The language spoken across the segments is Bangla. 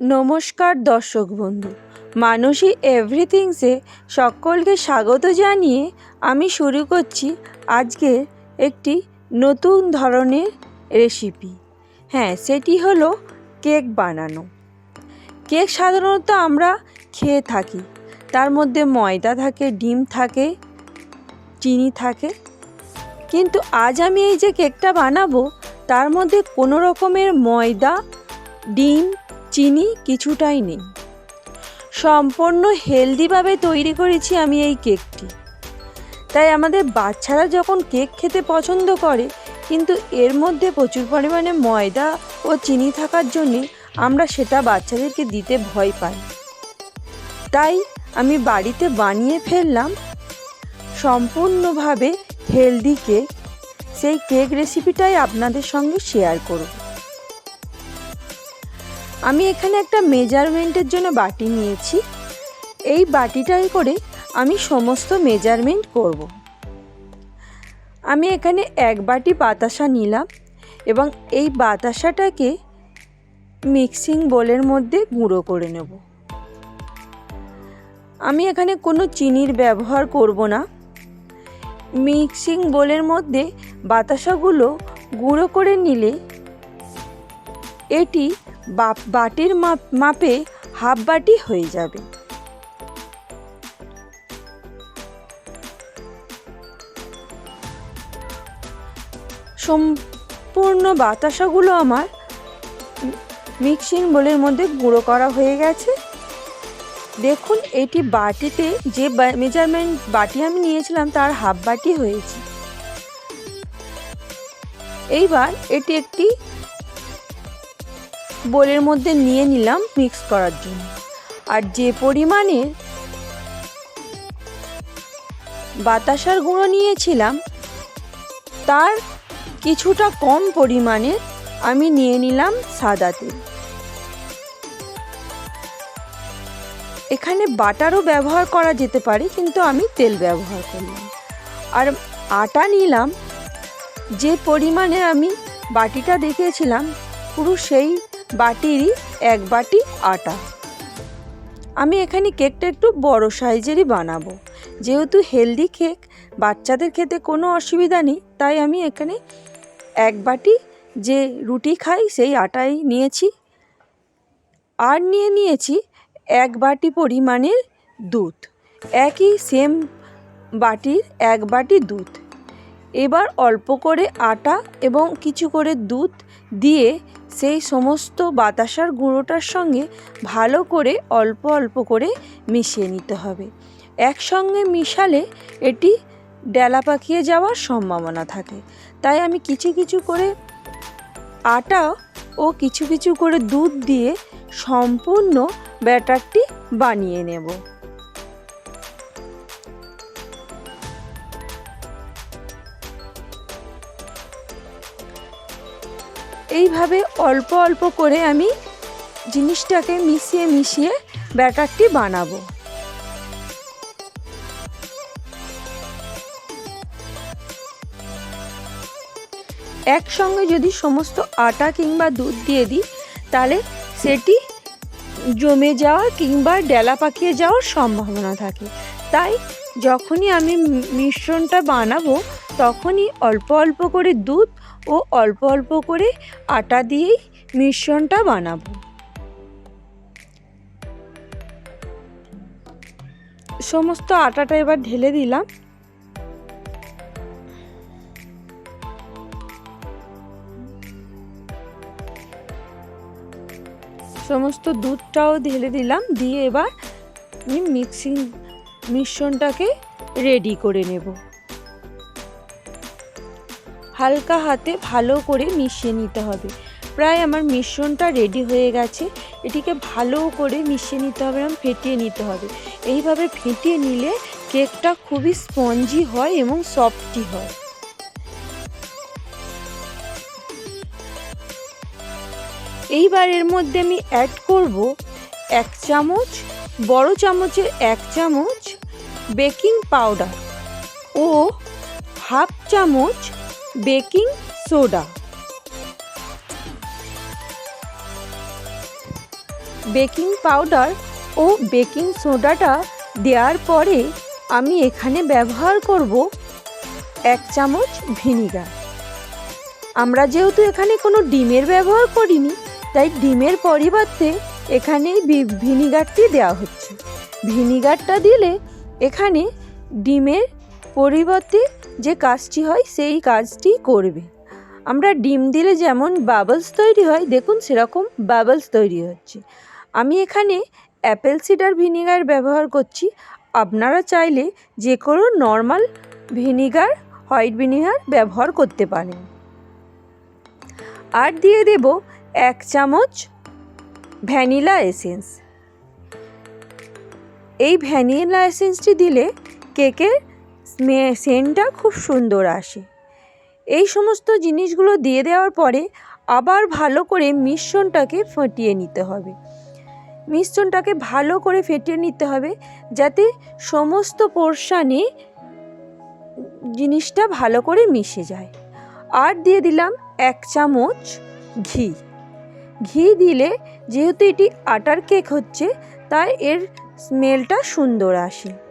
নমস্কার দর্শক বন্ধু। মানসী এভরিথিংসে সকলকে স্বাগত জানিয়ে আমি শুরু করছি আজকে একটি নতুন ধরনের রেসিপি হ্যাঁ সেটি হলো কেক বানানো। কেক সাধারণত আমরা খেয়ে থাকি। তার মধ্যে ময়দা থাকে, ডিম থাকে, চিনি থাকে। কিন্তু আজ আমি এই যে কেকটা বানাবো, তার মধ্যে কোনো রকমের ময়দা, ডিম চিনি কিছুটাই নেই। সম্পূর্ণ হেলদিভাবে তৈরি করেছি আমি এই কেকটি। তাই আমাদের বাচ্চারা যখন কেক খেতে পছন্দ করে, কিন্তু এর মধ্যে প্রচুর পরিমাণে ময়দা ও চিনি থাকার জন্যে আমরা সেটা বাচ্চাদেরকে দিতে ভয় পাই। তাই আমি বাড়িতে বানিয়ে ফেললাম সম্পূর্ণভাবে হেলদি কেক। সেই কেক রেসিপিটাই আপনাদের সঙ্গে শেয়ার করব। আমি এখানে একটা মেজারমেন্টের জন্য বাটি নিয়েছি। এই বাটিটাই করে আমি সমস্ত মেজারমেন্ট করব। আমি এখানে এক বাটি বাতাসা নিলাম এবং এই বাতাসাটাকে মিক্সিং বোলের মধ্যে গুঁড়ো করে নেব। আমি এখানে কোনো চিনির ব্যবহার করব না। মিক্সিং বোলের মধ্যে বাতাসাগুলো গুঁড়ো করে নিলে এটি বাটির মাপ মাপে হাফ বাটি হয়ে যাবে। সম্পূর্ণ বাতাসাগুলো আমার মিক্সিং বোলের মধ্যে গুঁড়ো করা হয়ে গেছে। দেখুন, এটি বাটিতে যে মেজারমেন্ট বাটি আমি নিয়েছিলাম তার হাফ বাটি হয়েছে। এইবার এটি একটি বোলের মধ্যে নিয়ে নিলাম মিক্স করার জন্য। আর যে পরিমাণে বাতাসার গুঁড়ো নিয়েছিলাম, তার কিছুটা কম পরিমাণে আমি নিয়ে নিলাম সাদা তেল। এখানে বাটারও ব্যবহার করা যেতে পারে, কিন্তু আমি তেল ব্যবহার করলাম। আর আটা নিলাম, যে পরিমাণে আমি বাটিটা দেখিয়েছিলাম, পুরো সেই বাটিরই এক বাটি আটা। আমি এখানে কেকটা একটু বড় সাইজেরই বানাবো। যেহেতু হেলদি কেক, বাচ্চাদের খেতে কোনো অসুবিধা নেই, তাই আমি এখানে এক বাটি যে রুটি খাই সেই আটাই নিয়েছি। আর নিয়ে নিয়েছি এক বাটি পরিমাণের দুধ। একই সেম বাটির এক বাটি দুধ। এবার অল্প করে আটা এবং কিছু করে দুধ দিয়ে সেই সমস্ত বাতাসার গুঁড়োটার সঙ্গে ভালো করে অল্প অল্প করে মিশিয়ে নিতে হবে। একসঙ্গে মিশালে এটি ডেলা পাকিয়ে যাওয়ার সম্ভাবনা থাকে। তাই আমি কিছু কিছু করে আটা ও কিছু কিছু করে দুধ দিয়ে সম্পূর্ণ ব্যাটারটি বানিয়ে নেব। এইভাবে অল্প অল্প করে আমি জিনিসটাকে মিশিয়ে মিশিয়ে ব্যাটারটি বানাবো। একসঙ্গে যদি সমস্ত আটা কিংবা দুধ দিয়ে দিই, তাহলে সেটি জমে যাওয়ার কিংবা ডেলা পাকিয়ে যাওয়ার সম্ভাবনা থাকে। তাই যখনই আমি মিশ্রণটা বানাবো, তখনই অল্প অল্প করে দুধ ও অল্প অল্প করে আটা দিয়েই মিশ্রণটা বানাবো। সমস্ত আটাটা এবার ঢেলে দিলাম। সমস্ত দুধটাও ঢেলে দিলাম, দিয়ে এবার আমি মিক্সিং মিশ্রণটাকে রেডি করে নেব। হালকা হাতে ভালো করে মিশিয়ে নিতে হবে। প্রায় আমার মিশ্রণটা রেডি হয়ে গেছে। এটিকে ভালো করে মিশিয়ে নিতে হবে এবং ফেটিয়ে নিতে হবে। এইভাবে ফেটিয়ে নিলে কেকটা খুবই স্পঞ্জি হয় এবং সফটি হয়। এইবার এর মধ্যে আমি অ্যাড করব এক চামচ, বড় চামচের এক চামচ বেকিং পাউডার ও হাফ চামচ বেকিং সোডা। বেকিং পাউডার ও বেকিং সোডাটা দেওয়ার পরে আমি এখানে ব্যবহার করব এক চামচ ভিনিগার। আমরা যেহেতু এখানে কোনো ডিমের ব্যবহার করিনি, তাই ডিমের পরিবর্তে এখানে ভিনিগারটি দেওয়া হচ্ছে। ভিনিগারটা দিলে এখানে ডিমের পরিবর্তে যে কাজটি হয়, সেই কাজটি করবে। আমরা ডিম দিলে যেমন বাবলস তৈরি হয়, দেখুন সেরকম বাবলস তৈরি হচ্ছে। আমি এখানে অ্যাপেল সিডার ভিনিগার ব্যবহার করছি। আপনারা চাইলে যে কোনো নর্মাল ভিনিগার হোয়াইট ভিনিগার ব্যবহার করতে পারেন। আর দিয়ে দেব এক চামচ ভ্যানিলা এসেন্স এই ভ্যানিলা এসেন্সটি দিলে কেকের সেন্টটা খুব সুন্দর আসে। এই সমস্ত জিনিসগুলো দিয়ে দেওয়ার পরে আবার ভালো করে মিশ্রণটাকে ফেটিয়ে নিতে হবে। মিশ্রণটাকে ভালো করে ফেটিয়ে নিতে হবে যাতে সমস্ত পোর্শানে জিনিসটা ভালো করে মিশে যায়। আর দিয়ে দিলাম এক চামচ ঘি। ঘি দিলে যেহেতু এটি আটার কেক হচ্ছে, তাই এর স্মেলটা সুন্দর আসে।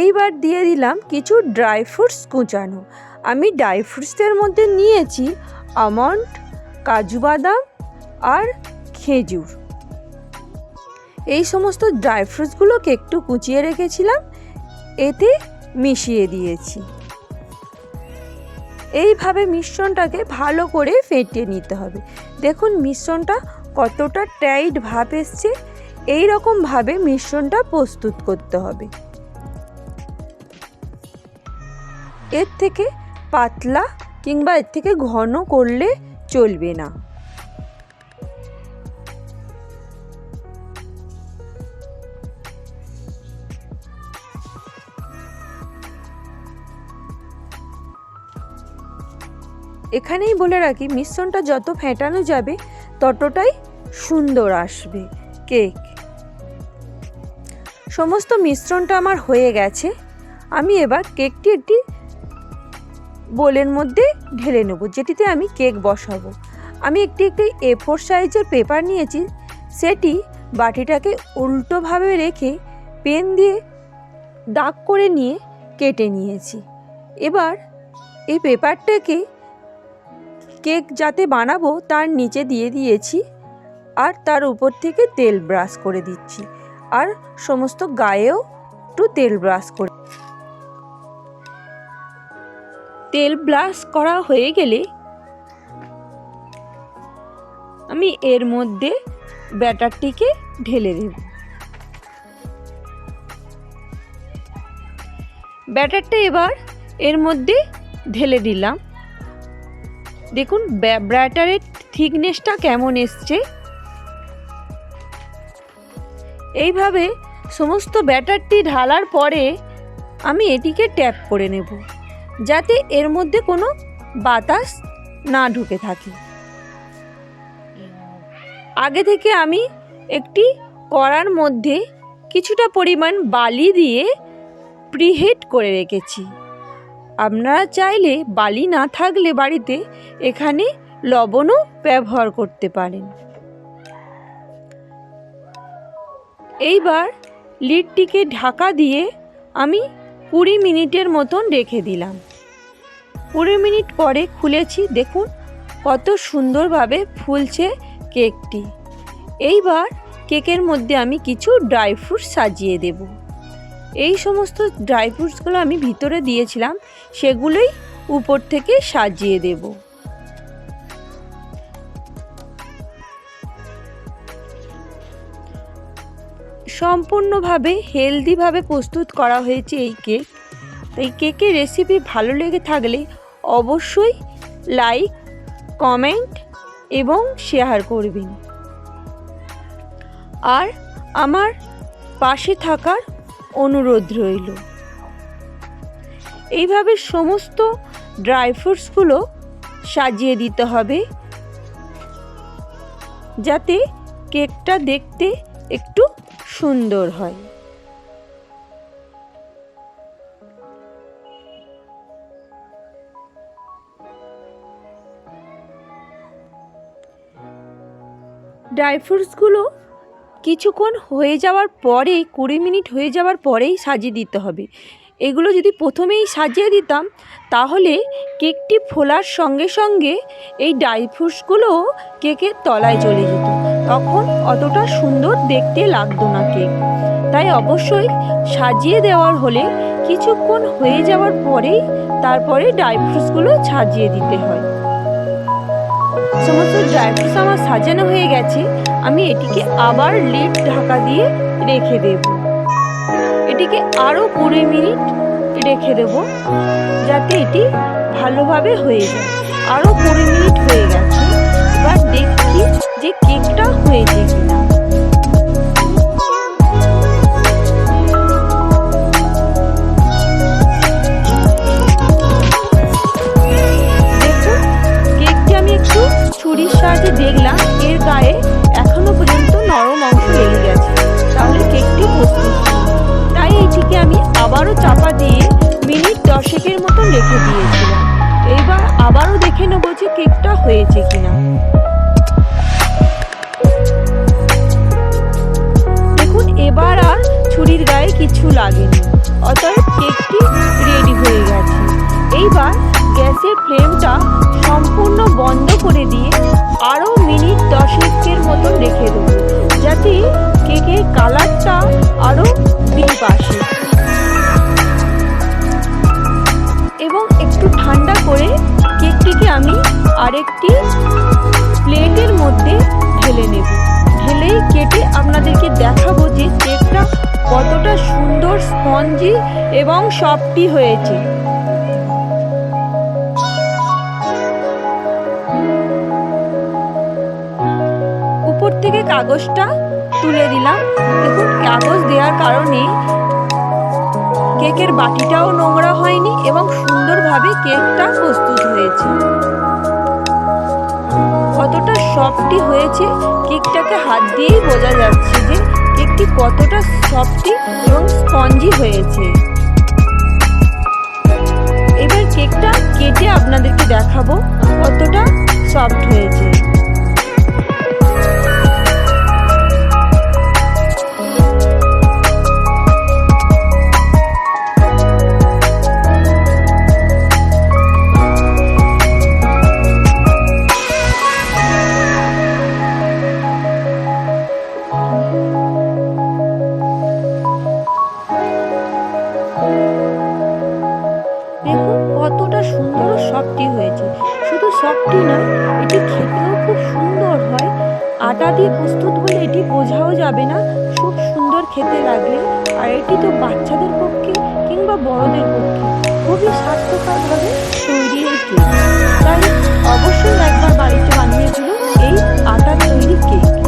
এইবার দিয়ে দিলাম কিছু ড্রাই ফ্রুটস কুচানো। আমি ড্রাই ফ্রুটসের মধ্যে নিয়েছি আমন্ড, কাজু বাদাম আর খেজুর। এই সমস্ত ড্রাই ফ্রুটসগুলোকে একটু কুচিয়ে রেখেছিলাম, এতে মিশিয়ে দিয়েছি। এইভাবে মিশ্রণটাকে ভালো করে ফেটিয়ে নিতে হবে। দেখুন মিশ্রণটা কতটা টাইট ভাব এসছে এই রকমভাবে মিশ্রণটা প্রস্তুত করতে হবে। এর থেকে পাতলা কিংবা এর থেকে ঘন করলে চলবে না। এখানেই বলে রাখি, মিশ্রণটা যত ফেটানো যাবে ততটাই সুন্দর আসবে কেক। সমস্ত মিশ্রণটা আমার হয়ে গেছে। আমি এবার কেকটি একটি বোলের মধ্যে ঢেলে নেব, যেটিতে আমি কেক বসাবো। আমি একটি একটি এ ফোর সাইজের পেপার নিয়েছি, সেটি বাটিটাকে উল্টোভাবে রেখে পেন দিয়ে দাগ করে নিয়ে কেটে নিয়েছি। এবার এই পেপারটাকে কেক যাতে বানাবো, তার নিচে দিয়ে দিয়েছি আর তার উপর থেকে তেল ব্রাশ করে দিচ্ছি। আর সমস্ত গায়েও একটু তেল ব্রাশ করে তেল ব্রাশ করা হয়ে গেলে আমি এর মধ্যে ব্যাটারটিকে ঢেলে দেব। ব্যাটারটা এবার এর মধ্যে ঢেলে দিলাম। দেখুন ব্যাটারের থিকনেসটা কেমন এসছে। এইভাবে সমস্ত ব্যাটারটি ঢালার পরে আমি এটিকে ট্যাপ করে নেব। যাতে এর মধ্যে কোনো বাতাস না ঢুকে থাকে। আগে থেকে আমি একটি কড়ার মধ্যে কিছুটা পরিমাণ বালি দিয়ে প্রিহিট করে রেখেছি। আপনারা চাইলে বালি না থাকলে বাড়িতে এখানে লবণও ব্যবহার করতে পারেন। এইবার লিডটিকে ঢাকা দিয়ে আমি কুড়ি মিনিটের মতন রেখে দিলাম। কুড়ি মিনিট পরে খুলেছি, দেখুন কত সুন্দরভাবে ফুলছে কেকটি। এইবার কেকের মধ্যে আমি কিছু ড্রাই ফ্রুট সাজিয়ে দেব। এই সমস্ত ড্রাই ফ্রুটসগুলো আমি ভিতরে দিয়েছিলাম, সেগুলোই উপর থেকে সাজিয়ে দেবো। সম্পূর্ণভাবে হেলদিভাবে প্রস্তুত করা হয়েছে এই কেক। তাই কেকের রেসিপি ভালো লেগে থাকলে অবশ্যই লাইক, কমেন্ট এবং শেয়ার করবেন। আর আমার পাশে থাকার অনুরোধ রইল। এইভাবে সমস্ত ড্রাই ফ্রুটসগুলো সাজিয়ে দিতে হবে। যাতে কেকটা দেখতে একটু সুন্দর হয়। ড্রাই ফ্রুটসগুলো কিছুক্ষণ হয়ে যাওয়ার পরে, কুড়ি মিনিট হয়ে যাওয়ার পরেই সাজিয়ে দিতে হবে। এগুলো যদি প্রথমেই সাজিয়ে দিতাম, তাহলে কেকটি ফোলার সঙ্গে সঙ্গে এই ড্রাই ফ্রুটসগুলোও কেকের তলায় চলে যেত। তখন অতটা সুন্দর দেখতে লাগতো না কেক। তাই অবশ্যই সাজিয়ে দেওয়ার হলে কিছুক্ষণ হয়ে যাওয়ার পরেই তারপরে ড্রাই ফ্রুটসগুলো সাজিয়ে দিতে হয়। সমস্ত ড্রাই ফ্রুটস আমার সাজানো হয়ে গেছে, আমি এটিকে আবার লিড ঢাকা দিয়ে রেখে দেব। এটিকে আরও কুড়ি মিনিট রেখে দেব, যাতে এটি ভালোভাবে হয়ে যায়। আরও কুড়ি মিনিট হয়ে গেছে, এবার দেখছি যে কেকটা হয়েছে কিনা। একটু ঠান্ডা করে কেকটিকে আমি আরেকটি প্লেটের মধ্যে ঢেলে নেব। ঢেলেই কেটে আপনাদেরকে দেখাবো যে কেকটা কতটা সুন্দর স্পঞ্জি এবং সফটি হয়েছে। উপর থেকে কাগজটা তুলে দিলাম। দেখুন, কাগজ দেওয়ার কারণে কেকের বাটিটাও নোংরা হয়নি এবং সুন্দরভাবে কেকটা প্রস্তুত হয়েছে। কতটা সফটি হয়েছে, কেকটাকে হাত দিয়েই বোঝা যাচ্ছে যে কেকটি কতটা সফটি এবং স্পঞ্জি হয়েছে। এবার কেকটা কেটে আপনাদেরকে দেখাবো কতটা সফট হয়েছে। দেখুন কতটা সুন্দর সফটি হয়েছে। শুধু সফটি না এটি খেতেও খুব সুন্দর হয়। আটা দিয়ে প্রস্তুত হলে এটি বোঝাও যাবে না, খুব সুন্দর খেতে লাগলে। আর এটি তো বাচ্চাদের পক্ষে কিংবা বড়দের পক্ষে খুবই স্বাস্থ্যকরভাবে তৈরি হয়েছে তাই অবশ্যই একবার বাড়িতে বানিয়েছিল এই আটা তৈরি কেক